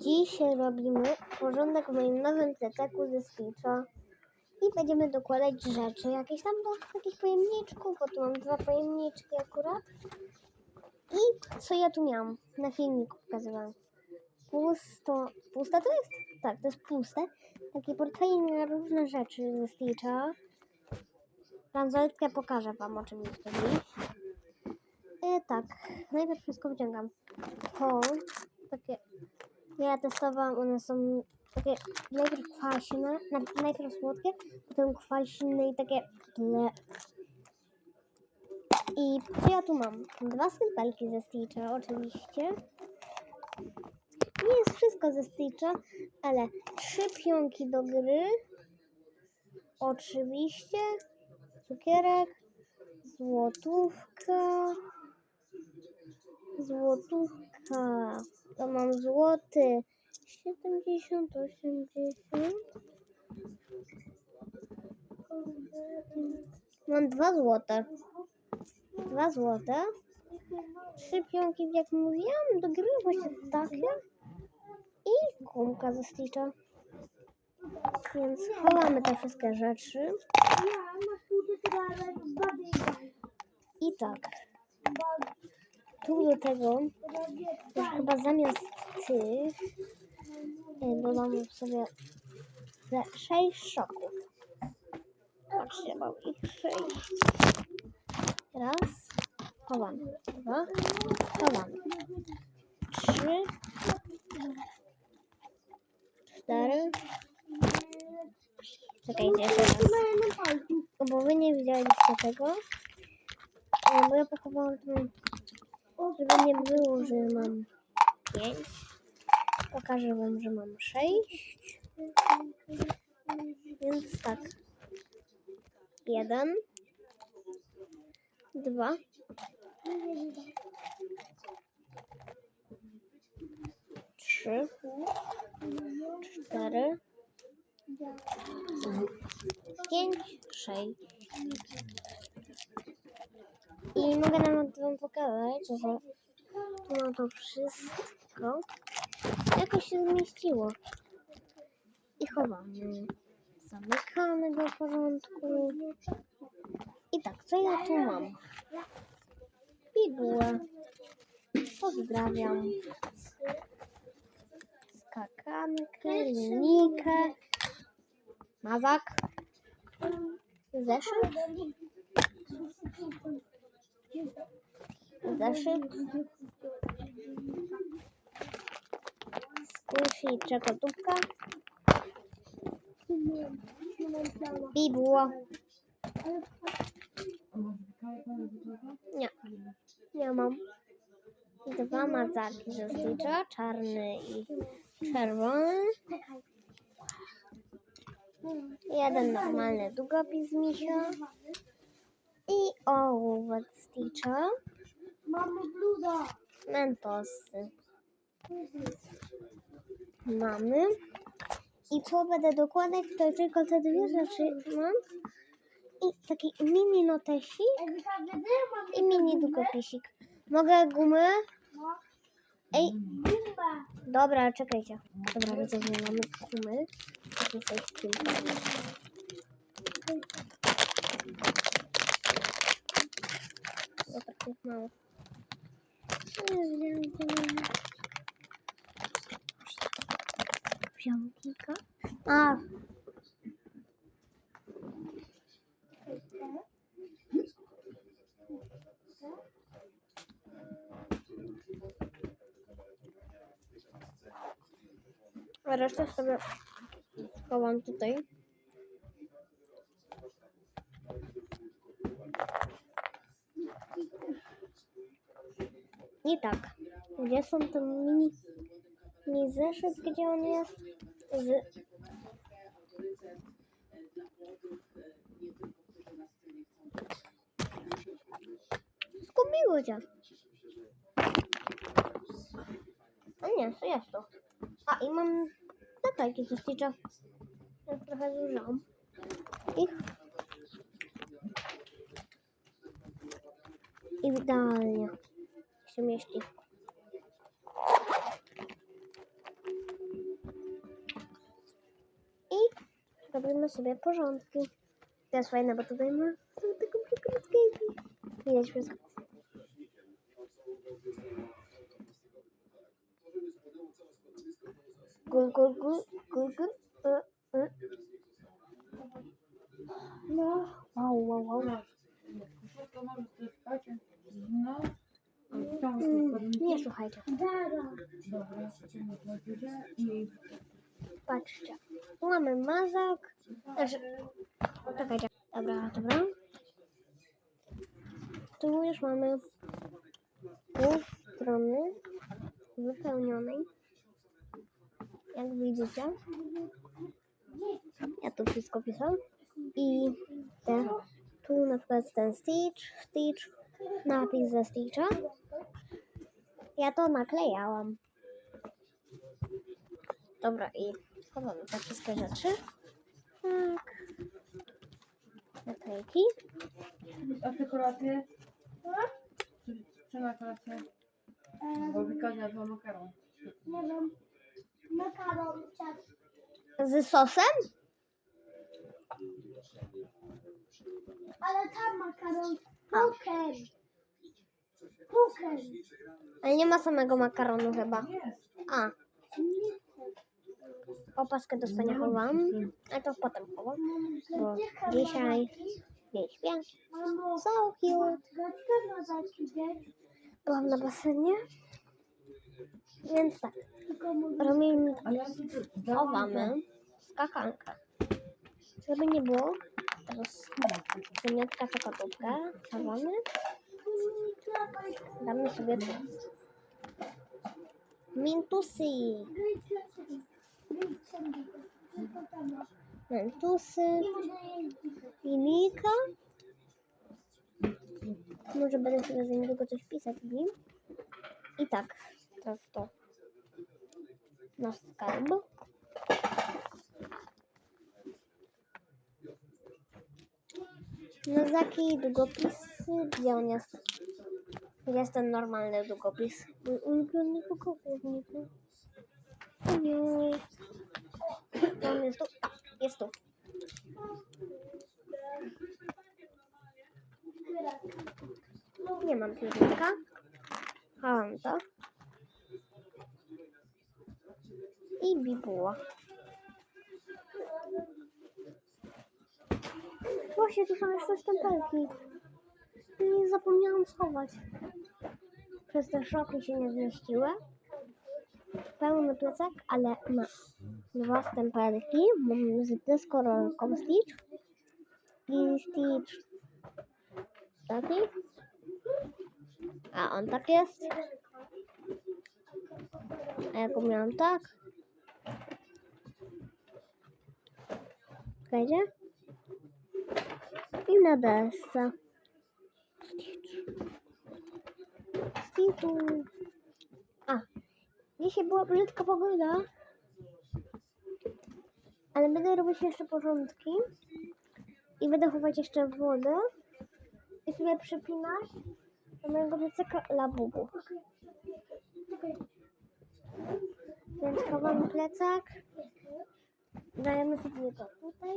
Dziś robimy porządek w moim nowym plecaku ze Stitcha. I będziemy dokładać rzeczy, jakieś tam do takich pojemniczków, bo tu mam dwa pojemniczki akurat. I co ja tu miałam? Na filmiku pokazywałam. Pusto, puste to jest? Tak, to jest puste. Takie portfele na różne rzeczy ze Stitcha. Bransoletkę pokażę Wam oczywiście dziś. E, tak, najpierw wszystko wyciągam. To takie, ja testowałam, one są takie najpierw kwaśne, na- najpierw słodkie, potem kwaśne i takie ble. I co ja tu mam? Dwa stempelki ze Stitcha oczywiście. Nie jest wszystko ze Stitcha, ale trzy pionki do gry. Oczywiście. Cukierek. Złotówka. Złotówka. To mam złoty. 70, 80. Mam dwa złote. Dwa złote. Trzy pionki, jak mówiłam, do gry właśnie takie. I gumka ze Stitcha. Więc chowamy te wszystkie rzeczy. I tak. Tu do tego już chyba zamiast tych e, dodam sobie ze sześć szoków. Patrzcie, mam ich sześć. Raz, chowam. Dwa, chowam. Trzy, cztery. Czekajcie jeszcze raz. Bo wy nie widzieliście tego. E, Bo ja pochowałam tą, żeby nie było, że mam pięć. Pokażę wam, że mam sześć. Więc tak. Jeden. Dwa. Trzy. Cztery. Pięć. Sześć. I mogę nawet wam pokazać, że tu na to wszystko jakoś się zmieściło. I chowamy. Zamykamy do porządku. I tak, co ja tu mam? Pigułę. Pozdrawiam. Skakankę, linijkę. Mazak. Zeszyt. Zeszyt. Squishy i czekotówka. Bibło. Nie. Nie mam. Dwa mazaki ze czarny i czerwony. Jeden normalny długopis misia. I ołówek Stitcha. Mamy bluda. Mentosy. Mamy. I co będę dokładać, to tylko te dwie rzeczy mam. I taki mini notesik i mini długopisik. Mogę gumę? Ej, dobra, czekajcie. Dobra, widzę, że mamy gumy. Takie coś kilka. Bo tak jest mało. Wziąłem kilka. A, a resztę sobie schowam tutaj. I tak, gdzie są te mini, mini zeszyt, gdzie on jest? Z... Zgubiło cię. A nie, to jest to. A i mam naklejki ze Stitcha. Ja trochę zużyłam. Ich. Idealnie się mieści. I robimy sobie porządki. To jest fajne, bo tutaj ma taką przekrętkę. Widać wszystko. Gun, gun, gun, gun, gun. E, e. No, wow, wow, wow. Nie słuchajcie. Patrzcie. Mamy mazak. Znaczy, czekajcie. Dobra, dobra. Tu już mamy pół strony wypełnionej. Jak widzicie. Ja tu wszystko pisałam. I te, tu na przykład ten Stitch, Stitch, napis ze Stitcha. Ja to naklejałam. Dobra, i schowamy te wszystkie rzeczy. Tak. Naklejki. A ty kolację? Co- na kolację? Bo Wika zjadła makaron. Nie wiem. Makaron. ciast. Z sosem? Ale tam makaron. Puker. Ale nie ma samego makaronu chyba. A, opaskę do spania chowam. A to potem chowam. Bo dzisiaj nie śpię. So cute. Byłam na basenie. Więc tak, robimy dałam chowamy skakankę. Żeby nie było, teraz wymiotka czekotówkę chowamy. Damy sobie tu. Mintusy. Mentusy. Mimika. Może będę sobie za niedługo coś pisać w nim. I tak, teraz to. Nasz skarb. Nazaki, długopisy. On jest? Ten normalny długopis. Mój ulubiony długopis. Ojej. On jest tu. A, jest tu. Nie mam piórnika. Chowam to. I bibuła. Właśnie, tu są jeszcze stempelki. Nie zapomniałam schować. Przez te szoki się nie zmieściły. Pełny plecak, ale ma dwa stempelki. Mam z deskorolką Stitch i Stitch taki. A on tak jest. A ja go miałam tak. Czekajcie. I na desce. Stitchu. A, dzisiaj była brzydka pogoda. Ale będę robić jeszcze porządki. I będę chować jeszcze wodę. I sobie przypinać do mojego plecaka labubu. Więc chowamy plecak. Dajemy sobie to tutaj,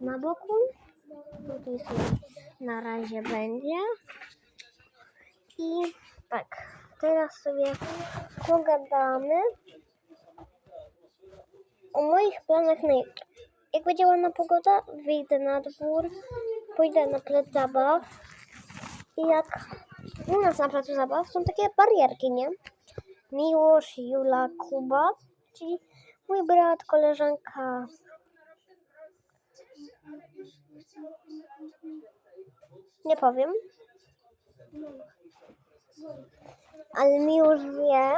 na boku. Tutaj sobie na razie będzie. I tak, teraz sobie pogadamy o moich planach na jutro. Jak będzie ładna pogoda, wyjdę na dwór, pójdę na plac zabaw. I jak u nas na placu zabaw są takie barierki, nie? Miłosz, Jula, Kuba, czyli mój brat, koleżanka. Nie powiem. Ale Miłosz wie,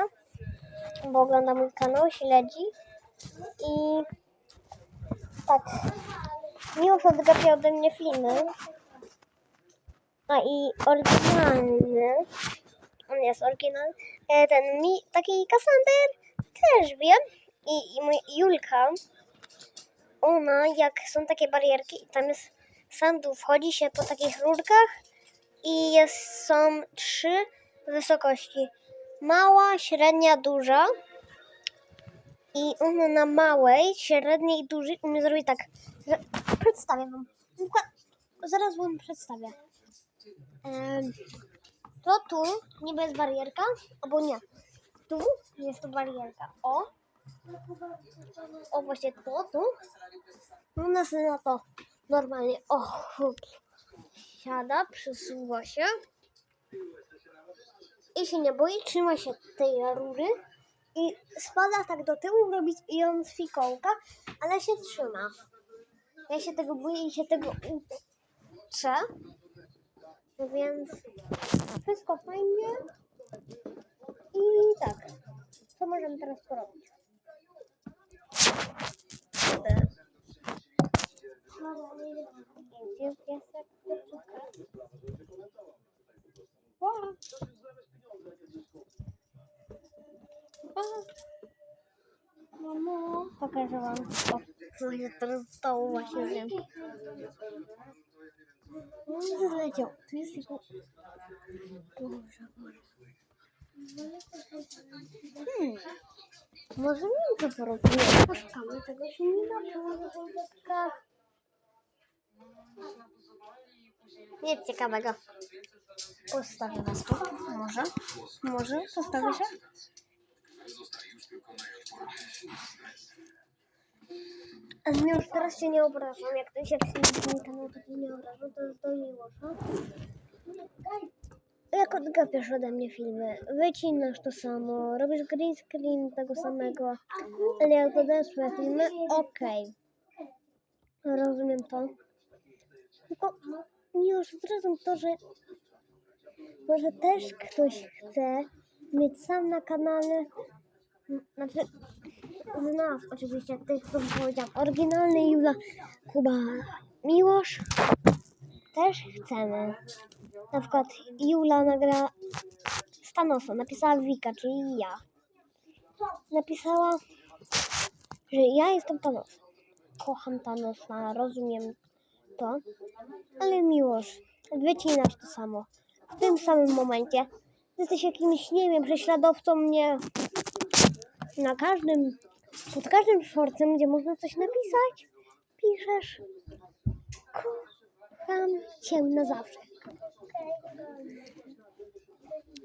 bo ogląda mój kanał, śledzi. I tak, Miłosz odgapia ode mnie filmy. A i oryginalny, on jest oryginalny, e, ten mi, taki Kassander też wiem. I, i mój Julka, ona jak są takie barierki, tam jest sandu, wchodzi się po takich rurkach i jest, są trzy wysokości. Mała, średnia, duża. I ona na małej, średniej, dużej umie zrobić tak przedstawię wam. Zaraz wam przedstawię. To tu niby jest barierka, albo nie. Tu jest to barierka. O, o właśnie to, tu. U nas na to normalnie, o, siada, przesuwa się i się nie boi, trzyma się tej rury i spada tak do tyłu, robi ją z fikołka, ale się trzyma. Ja się tego boję i się tego uczę, więc wszystko fajnie. I tak, co możemy teraz porobić? Gdzie jest piesek? Wow. Mamo, pokażę wam. O, co się teraz stało właśnie wiem. No, zleciał. Tu jest jego... Boże, Boże. Hmm. Może wiem, co porobimy. Poszukamy tego silnika przy wódkach. Nic Może? Może? Postawię się? Ale mnie już teraz się nie obrażam. Jak ktoś jak się nie kanał, się nie obrażam. To jest do miłosza. Jak odgapiasz ode mnie filmy, wycinasz to samo, robisz green screen tego samego, ale jak swoje filmy, okej. Rozumiem to. Tylko już zrozum to, że może też ktoś chce mieć sam na kanale, znaczy z nas oczywiście, tych co powiedziałam, oryginalny Jula, Kuba, Miłosz, też chcemy. Na przykład Jula nagra Stanosa, napisała Wika, czyli ja. Napisała, że ja jestem Thanos. Kocham Thanosa, rozumiem to, ale miłość, wycinasz to samo. W tym samym momencie jesteś jakimś, nie wiem, prześladowcą mnie na każdym, pod każdym shortem, gdzie można coś napisać, piszesz kocham cię na zawsze.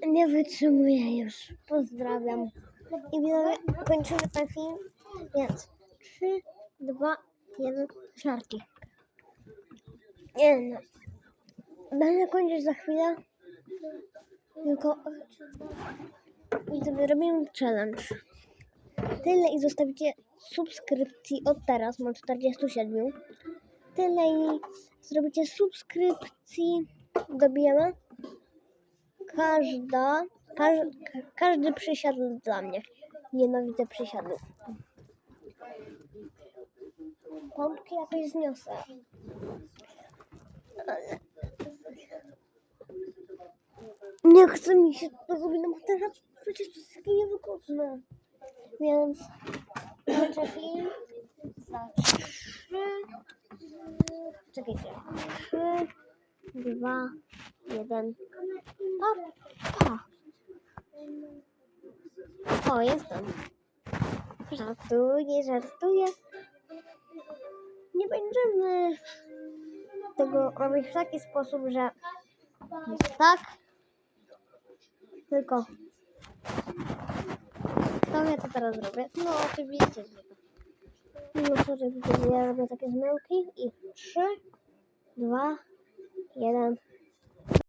Nie wytrzymuję już. Pozdrawiam. I widzowie, kończymy ten film. Więc 3, 2, 1, żarki. Nie no. Będę kończyć za chwilę. Tylko widzowie, robimy challenge. Tyle i zostawicie subskrypcji od teraz, mam 47. Tyle i zrobicie subskrypcji. Dobijemy. Każda, każ, ka- każdy przysiadł dla mnie. Nienawidzę przysiadów. Pompki jakoś zniosę. Nie chce mi się to robić na materacu, przecież to jest takie niewygodne. Więc kończę film za trzy... Czekajcie. Trzy, dwa, jeden. Pa, pa. O, jestem. Żartuję, żartuję. Nie będziemy tego robić w taki sposób, że tak. Tylko to ja to teraz robię. No oczywiście, że to. Mimo to, że widzę, że ja robię takie zmyłki i trzy, dwa, jeden.